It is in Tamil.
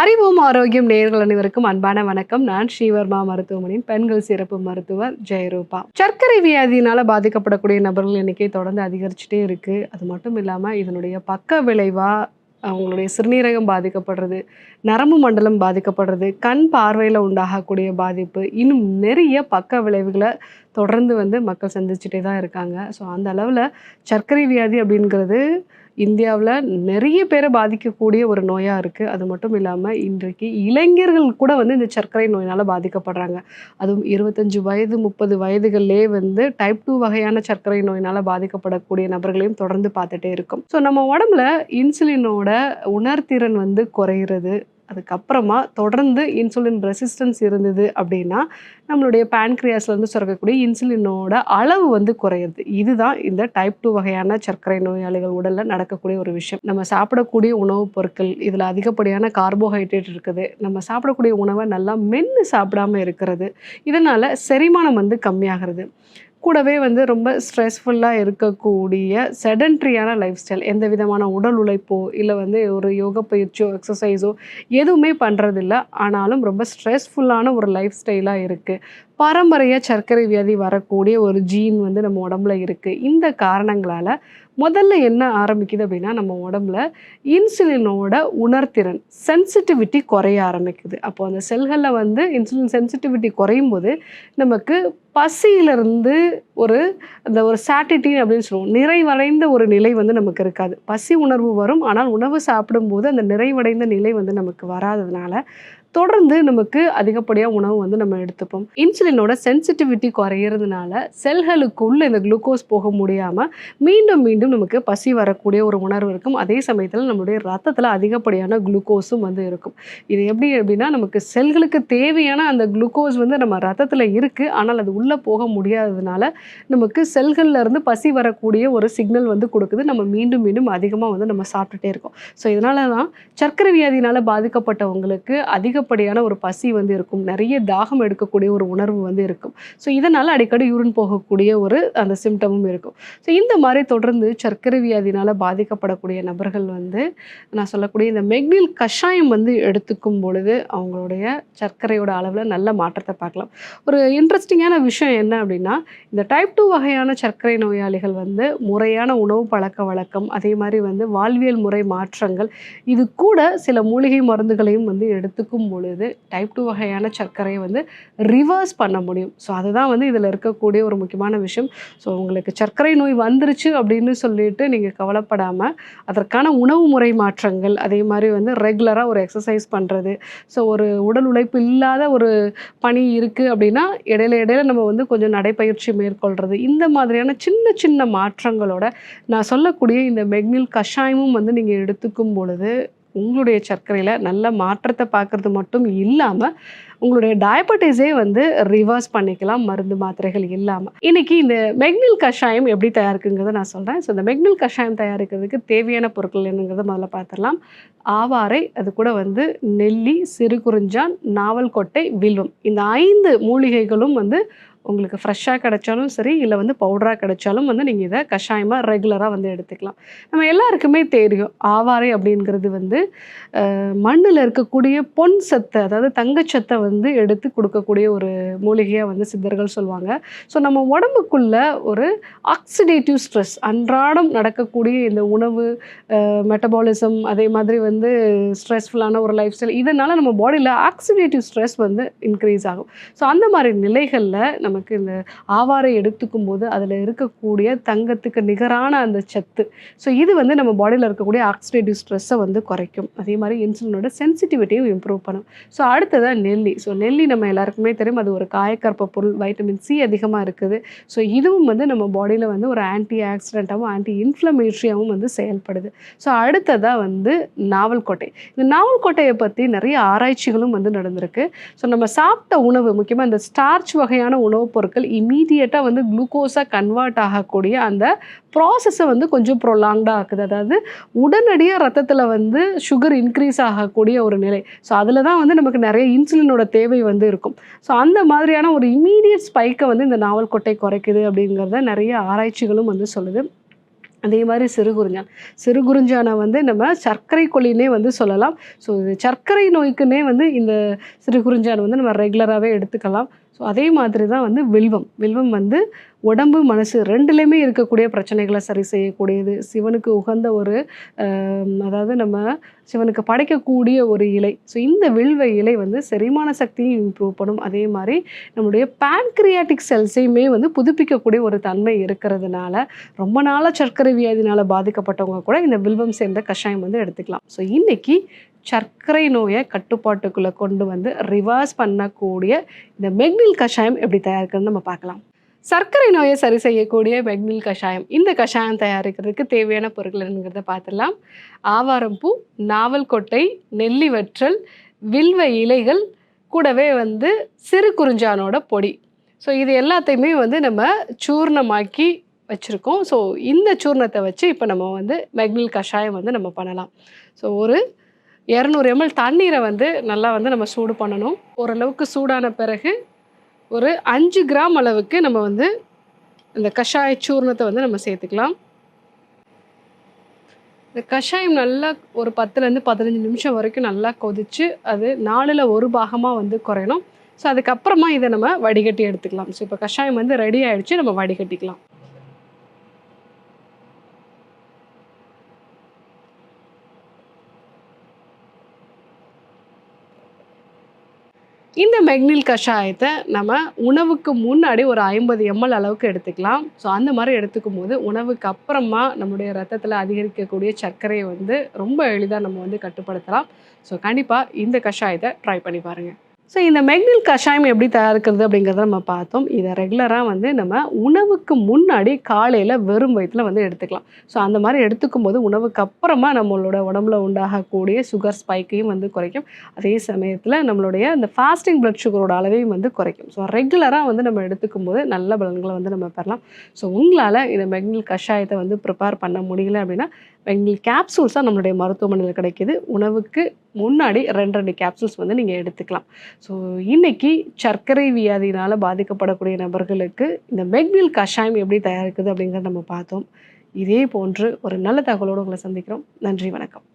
அறிவும் ஆரோக்கியம் நேர்கள் அனைவருக்கும் அன்பான வணக்கம். நான் ஸ்ரீவர்மா மருத்துவமனையின் பெண்கள் சிறப்பு மருத்துவர் ஜெயரூபா. சர்க்கரை வியாதியினால பாதிக்கப்படக்கூடிய நபர்கள் எண்ணிக்கை தொடர்ந்து அதிகரிச்சுட்டே இருக்கு. அது மட்டும் இல்லாம இதனுடைய பக்க விளைவா அவங்களுடைய சிறுநீரகம் பாதிக்கப்படுறது நரம்பு மண்டலம் பாதிக்கப்படுறது கண் பார்வையில் உண்டாகக்கூடிய பாதிப்பு இன்னும் நிறைய பக்க விளைவுகளை தொடர்ந்து வந்து மக்கள் சந்திச்சுட்டே தான் இருக்காங்க. ஸோ அந்த அளவில் சர்க்கரை வியாதி அப்படிங்கிறது இந்தியாவில் நிறைய பேரை பாதிக்கக்கூடிய ஒரு நோயாக இருக்குது அது மட்டும் இல்லாமல் இன்றைக்கு இளைஞர்கள் கூட வந்து இந்த சர்க்கரை நோயினால் பாதிக்கப்படுறாங்க. அதுவும் இருபத்தஞ்சு வயது முப்பது வயதுகளிலே வந்து டைப் டூ வகையான சர்க்கரை நோயினால் பாதிக்கப்படக்கூடிய நபர்களையும் தொடர்ந்து பார்த்துட்டே இருக்கும். ஸோ நம்ம உடம்புல இன்சுலினோட உணர்திறன் வந்து குறையிறது அதுக்கப்புறமா தொடர்ந்து இன்சுலின் ரெசிஸ்டன்ஸ் இருந்தது அப்படின்னா நம்மளுடைய பேன்க்ரியாஸ்லேருந்து சுரக்கக்கூடிய இன்சுலினோட அளவு வந்து குறையுது. இதுதான் இந்த டைப் டூ வகையான சர்க்கரை நோயாளிகள் உடலில் நடக்கக்கூடிய ஒரு விஷயம். நம்ம சாப்பிடக்கூடிய உணவுப் பொருட்கள் இதில் அதிகப்படியான கார்போஹைட்ரேட் இருக்குது. நம்ம சாப்பிடக்கூடிய உணவை நல்லா மென்று சாப்பிடாம இருக்கிறது. இதனால் செரிமானம் வந்து கம்மியாகிறது. கூடவே வந்து ரொம்ப ஸ்ட்ரெஸ்ஃபுல்லாக இருக்கக்கூடிய செடன்ட்ரியான லைஃப் ஸ்டைல் எந்த விதமான உடல் உழைப்போ இல்லை வந்து ஒரு யோக பயிற்சியோ எக்ஸசைஸோ எதுவுமே பண்ணுறதில்ல ஆனாலும் ரொம்ப ஸ்ட்ரெஸ்ஃபுல்லான ஒரு லைஃப் ஸ்டைலாக இருக்குது பாரம்பரிய சர்க்கரை வியாதி வரக்கூடிய ஒரு ஜீன் வந்து நம்ம உடம்புல இருக்குது இந்த காரணங்களால் முதல்ல என்ன ஆரம்பிக்குது அப்படின்னா நம்ம உடம்புல இன்சுலினோட உணர்திறன் சென்சிட்டிவிட்டி குறைய ஆரம்பிக்குது. அப்போ அந்த செல்களில் வந்து இன்சுலின் சென்சிட்டிவிட்டி குறையும் போது நமக்கு பசியிலிருந்து ஒரு அந்த ஒரு சாட்டிட்டி அப்படின்னு சொல்லுவோம் நிறைவடைந்த ஒரு நிலை வந்து நமக்கு இருக்காது. பசி உணர்வு வரும் ஆனால் உணவு சாப்பிடும்போது அந்த நிறைவடைந்த நிலை வந்து நமக்கு வராததுனால தொடர்ந்து நமக்கு அதிகப்படியாக உணவு வந்து நம்ம எடுத்துப்போம். இன்சுலினோட சென்சிட்டிவிட்டி குறையிறதுனால செல்களுக்குள்ளே இந்த குளுக்கோஸ் போக முடியாமல் மீண்டும் மீண்டும் நமக்கு பசி வரக்கூடிய ஒரு உணர்வு இருக்கும். அதே சமயத்தில் நம்மளுடைய ரத்தத்தில் அதிகப்படியான குளுக்கோஸும் வந்து இருக்கும். இது எப்படி அப்படின்னா நமக்கு செல்களுக்கு தேவையான அந்த குளுக்கோஸ் வந்து நம்ம ரத்தத்தில் இருக்குது ஆனால் அது உள்ளே போக முடியாததுனால நமக்கு செல்கள்ல இருந்து பசி வரக்கூடிய ஒரு சிக்னல் வந்து கொடுக்குது. நம்ம மீண்டும் மீண்டும் அதிகமாக வந்து நம்ம சாப்பிட்டுட்டே இருக்கோம். ஸோ இதனால தான் சர்க்கரை வியாதியினால் பாதிக்கப்பட்டவங்களுக்கு அதிக அதிகப்படியான ஒரு பசி வந்து இருக்கும். நிறைய தாகம் எடுக்கக்கூடிய ஒரு உணர்வு வந்து இருக்கும். ஸோ இதனால் அடிக்கடி யூரின் போகக்கூடிய ஒரு அந்த சிம்டமும் இருக்கும். ஸோ இந்த மாதிரி தொடர்ந்து சர்க்கரை வியாதினால் பாதிக்கப்படக்கூடிய நபர்கள் வந்து நான் சொல்லக்கூடிய இந்த மெக்னில் கஷாயம் வந்து எடுத்துக்கும் பொழுது அவங்களுடைய சர்க்கரையோட அளவில் நல்ல மாற்றத்தை பார்க்கலாம். ஒரு இன்ட்ரெஸ்டிங்கான விஷயம் என்ன அப்படின்னா இந்த டைப் டூ வகையான சர்க்கரை நோயாளிகள் வந்து முறையான உணவு பழக்க வழக்கம் அதே மாதிரி வந்து வாழ்வியல் முறை மாற்றங்கள் இது கூட சில மூலிகை மருந்துகளையும் வந்து எடுத்துக்கும் பொழுது டைப் டூ வகையான சர்க்கரையை வந்து ரிவர்ஸ் பண்ண முடியும். ஸோ அதுதான் வந்து இதில் இருக்கக்கூடிய ஒரு முக்கியமான விஷயம். ஸோ உங்களுக்கு சர்க்கரை நோய் வந்துருச்சு அப்படின்னு சொல்லிட்டு நீங்கள் கவலைப்படாமல் அதற்கான உணவு முறை மாற்றங்கள் அதே மாதிரி வந்து ரெகுலராக ஒரு எக்ஸசைஸ் பண்ணுறது ஸோ ஒரு உடல் உழைப்பு இல்லாத ஒரு பணி இருக்குது அப்படின்னா இடையில இடையில நம்ம வந்து கொஞ்சம் நடைப்பயிற்சி மேற்கொள்கிறது இந்த மாதிரியான சின்ன சின்ன மாற்றங்களோட நான் சொல்லக்கூடிய இந்த மெக்னில் கஷாயமும் வந்து நீங்கள் எடுத்துக்கும் பொழுது உங்களுடைய சர்க்கரையில் நல்ல மாற்றத்தை பார்க்குறது மட்டும் இல்லாமல் உங்களுடைய டயபட்டிஸே வந்து ரிவர்ஸ் பண்ணிக்கலாம். மருந்து மாத்திரைகள் இல்லாமல் இன்னைக்கு இந்த மெக்னில் கஷாயம் எப்படி தயாரிக்குங்கிறத நான் சொல்கிறேன் ஸோ இந்த மெக்னில் கஷாயம் தயாரிக்கிறதுக்கு தேவையான பொருட்கள் என்னங்கிறத முதல்ல பார்த்துடலாம். ஆவாரை அது கூட வந்து நெல்லி சிறுகுறிஞ்சான் நாவல் கொட்டை வில்வம். இந்த ஐந்து மூலிகைகளும் வந்து உங்களுக்கு ஃப்ரெஷ்ஷாக கிடைச்சாலும் சரி இல்லை வந்து பவுடராக கிடைச்சாலும் வந்து நீங்கள் இதை கஷாயமாக ரெகுலராக வந்து எடுத்துக்கலாம். நம்ம எல்லாருக்குமே தெரியும் ஆவாரை அப்படிங்கிறது வந்து மண்ணில் இருக்கக்கூடிய பொன் சத்தை அதாவது தங்கச்சத்தை வந்து வந்து எடுத்து கொடுக்கக்கூடிய ஒரு மூலிகையாக வந்து சித்தர்கள் சொல்லுவாங்க ஸோ நம்ம உடம்புக்குள்ள ஒரு ஆக்சிடேட்டிவ் ஸ்ட்ரெஸ் அன்றாடம் நடக்கக்கூடிய இந்த உணவு மெட்டபாலிசம் அதே மாதிரி வந்து ஸ்ட்ரெஸ்ஃபுல்லான ஒரு லைஃப் ஸ்டைல் இதனால் நம்ம பாடியில் ஆக்சிடேட்டிவ் ஸ்ட்ரெஸ் வந்து இன்க்ரீஸ் ஆகும். ஸோ அந்த மாதிரி நிலைகளில் நமக்கு இந்த ஆவாரை எடுத்துக்கும் போது அதில் இருக்கக்கூடிய தங்கத்துக்கு நிகரான அந்த சத்து. ஸோ இது வந்து நம்ம பாடியில் இருக்கக்கூடிய ஆக்சிடேட்டிவ் ஸ்ட்ரெஸ்ஸை வந்து குறைக்கும். அதே மாதிரி இன்சுலினோட சென்சிட்டிவிட்டியும் இம்ப்ரூவ் பண்ணும். ஸோ அடுத்ததாக நெல்லி. ஸோ நெல்லி நம்ம எல்லாருக்குமே தெரியும். அது ஒரு காயக்கற்ப பொருள். வைட்டமின் சி அதிகமாக இருக்குது. ஸோ இதுவும் வந்து நம்ம பாடியில் வந்து ஒரு ஆன்டி ஆக்சிடென்ட்டாகவும் ஆன்டி இன்ஃப்ளமேட்ரியாகவும் வந்து செயல்படுது. ஸோ அடுத்ததாக வந்து நாவல்கோட்டை. இந்த நாவல்கோட்டையை பற்றி நிறைய ஆராய்ச்சிகளும் வந்து நடந்திருக்கு. ஸோ நம்ம சாப்பிட்ட உணவு முக்கியமாக இந்த ஸ்டார்ச் வகையான உணவுப் பொருட்கள் இமீடியட்டாக வந்து குளுக்கோஸாக கன்வெர்ட் ஆகக்கூடிய அந்த ப்ராசஸை வந்து கொஞ்சம் ப்ரொலாங்டாக ஆக்குது. அதாவது உடனடியாக ரத்தத்தில் வந்து சுகர் இன்க்ரீஸ் ஆகக்கூடிய ஒரு நிலை. ஸோ அதில் தான் வந்து நமக்கு நிறைய இன்சுலினோட தேவை வந்து இருக்கும். ஸோ அந்த மாதிரியான ஒரு இமீடியட் ஸ்பைக்கை வந்து இந்த நாவல் கொட்டை குறைக்குது அப்படிங்கிறத நிறைய ஆராய்ச்சிகளும் வந்து சொல்லுது. அதே மாதிரி சிறுகுறிஞ்சான் சிறுகுறிஞ்சானை வந்து நம்ம சர்க்கரை கொல்லினே வந்து சொல்லலாம். ஸோ இது சர்க்கரை நோய்க்குன்னே வந்து இந்த சிறுகுறிஞ்சான் வந்து நம்ம ரெகுலராகவே எடுத்துக்கலாம். ஸோ அதே மாதிரி தான் வந்து வில்வம். வில்வம் வந்து உடம்பு மனசு ரெண்டுலேயுமே இருக்கக்கூடிய பிரச்சனைகளை சரி செய்யக்கூடியது. சிவனுக்கு உகந்த ஒரு அதாவது நம்ம சிவனுக்கு படைக்கக்கூடிய ஒரு இலை. ஸோ இந்த வில்வ இலை வந்து செரிமான சக்தியும் இம்ப்ரூவ் பண்ணும். அதே மாதிரி நம்முடைய பேன்க்ரியாட்டிக் செல்ஸையுமே வந்து புதுப்பிக்கக்கூடிய ஒரு தன்மை இருக்கிறதுனால ரொம்ப நாளாக சர்க்கரை வியாதினால் பாதிக்கப்பட்டவங்க கூட இந்த வில்வம் சேர்ந்த கஷாயம் வந்து எடுத்துக்கலாம். ஸோ இன்றைக்கி சர்க்கரை நோயை கட்டுப்பாட்டுக்குள்ளே கொண்டு வந்து ரிவர்ஸ் பண்ணக்கூடிய இந்த மெக்னில் கஷாயம் எப்படி தயாரிக்கிறதுன்னு நம்ம பார்க்கலாம். சர்க்கரை நோயை சரி செய்யக்கூடிய மெக்னில் கஷாயம். இந்த கஷாயம் தயாரிக்கிறதுக்கு தேவையான பொருட்கள் என்கிறத பார்த்துடலாம். ஆவாரம்பூ நாவல் கொட்டை நெல்லி வற்றல் வில்வ இலைகள் கூடவே வந்து சிறு குறிஞ்சானோட பொடி. ஸோ இது எல்லாத்தையுமே வந்து நம்ம சூர்ணமாக்கி வச்சுருக்கோம். ஸோ இந்த சூர்ணத்தை வச்சு இப்போ நம்ம வந்து மெக்னில் கஷாயம் வந்து நம்ம பண்ணலாம். ஸோ ஒரு இரநூறு எம்எல் தண்ணீரை வந்து நல்லா வந்து நம்ம சூடு பண்ணணும். ஓரளவுக்கு சூடான பிறகு ஒரு அஞ்சு கிராம் அளவுக்கு நம்ம வந்து இந்த கஷாய சூர்ணத்தை வந்து நம்ம சேர்த்துக்கலாம். இந்த கஷாயம் நல்லா ஒரு பத்துலேருந்து பதினஞ்சு நிமிஷம் வரைக்கும் நல்லா கொதிச்சு அது நாலில் ஒரு பாகமாக வந்து குறையணும். ஸோ அதுக்கப்புறமா இதை நம்ம வடிகட்டி எடுத்துக்கலாம். ஸோ இப்போ கஷாயம் வந்து ரெடி ஆகிடுச்சு நம்ம வடிகட்டிக்கலாம். இந்த மெக்னில் கஷாயத்தை நம்ம உணவுக்கு முன்னாடி ஒரு ஐம்பது எம்எல் அளவுக்கு எடுத்துக்கலாம். ஸோ அந்த மாதிரி எடுத்துக்கும் போது உணவுக்கு அப்புறமா நம்மளுடைய ரத்தத்தில் அதிகரிக்கக்கூடிய சர்க்கரையை வந்து ரொம்ப எளிதாக நம்ம வந்து கட்டுப்படுத்தலாம். ஸோ கண்டிப்பாக இந்த கஷாயத்தை ட்ரை பண்ணி பாருங்கள் ஸோ இந்த மெக்னில் கஷாயம் எப்படி தயாரிக்கிறது அப்படிங்கிறத நம்ம பார்த்தோம். இதை ரெகுலராக வந்து நம்ம உணவுக்கு முன்னாடி காலையில் வெறும் வயிற்றில் வந்து எடுத்துக்கலாம். ஸோ அந்த மாதிரி எடுத்துக்கும் போது உணவுக்கு அப்புறமா நம்மளோட உடம்புல உண்டாகக்கூடிய சுகர் ஸ்பைக்கையும் வந்து குறைக்கும். அதே சமயத்தில் நம்மளுடைய அந்த ஃபாஸ்டிங் பிளட் சுகரோட அளவையும் வந்து குறைக்கும். ஸோ ரெகுலராக வந்து நம்ம எடுத்துக்கும் போது நல்ல பலன்களை வந்து நம்ம பெறலாம். ஸோ உங்களால் இந்த மெக்னில் கஷாயத்தை வந்து ப்ரிப்பேர் பண்ண முடியல அப்படின்னா மெக்னில் கேப்சூல்ஸாக நம்மளுடைய மருத்துவமனையில் கிடைக்கிது. உணவுக்கு முன்னாடி ரெண்டு ரெண்டு கேப்சூல்ஸ் வந்து நீங்கள் எடுத்துக்கலாம். ஸோ இன்றைக்கி சர்க்கரை வியாதியினால் பாதிக்கப்படக்கூடிய நபர்களுக்கு இந்த மெக்னில் கஷாயம் எப்படி தயாரிக்குது அப்படிங்கிறத நம்ம பார்த்தோம். இதே போன்று ஒரு நல்ல தகவலோடு உங்களை சந்திக்கிறோம். நன்றி வணக்கம்.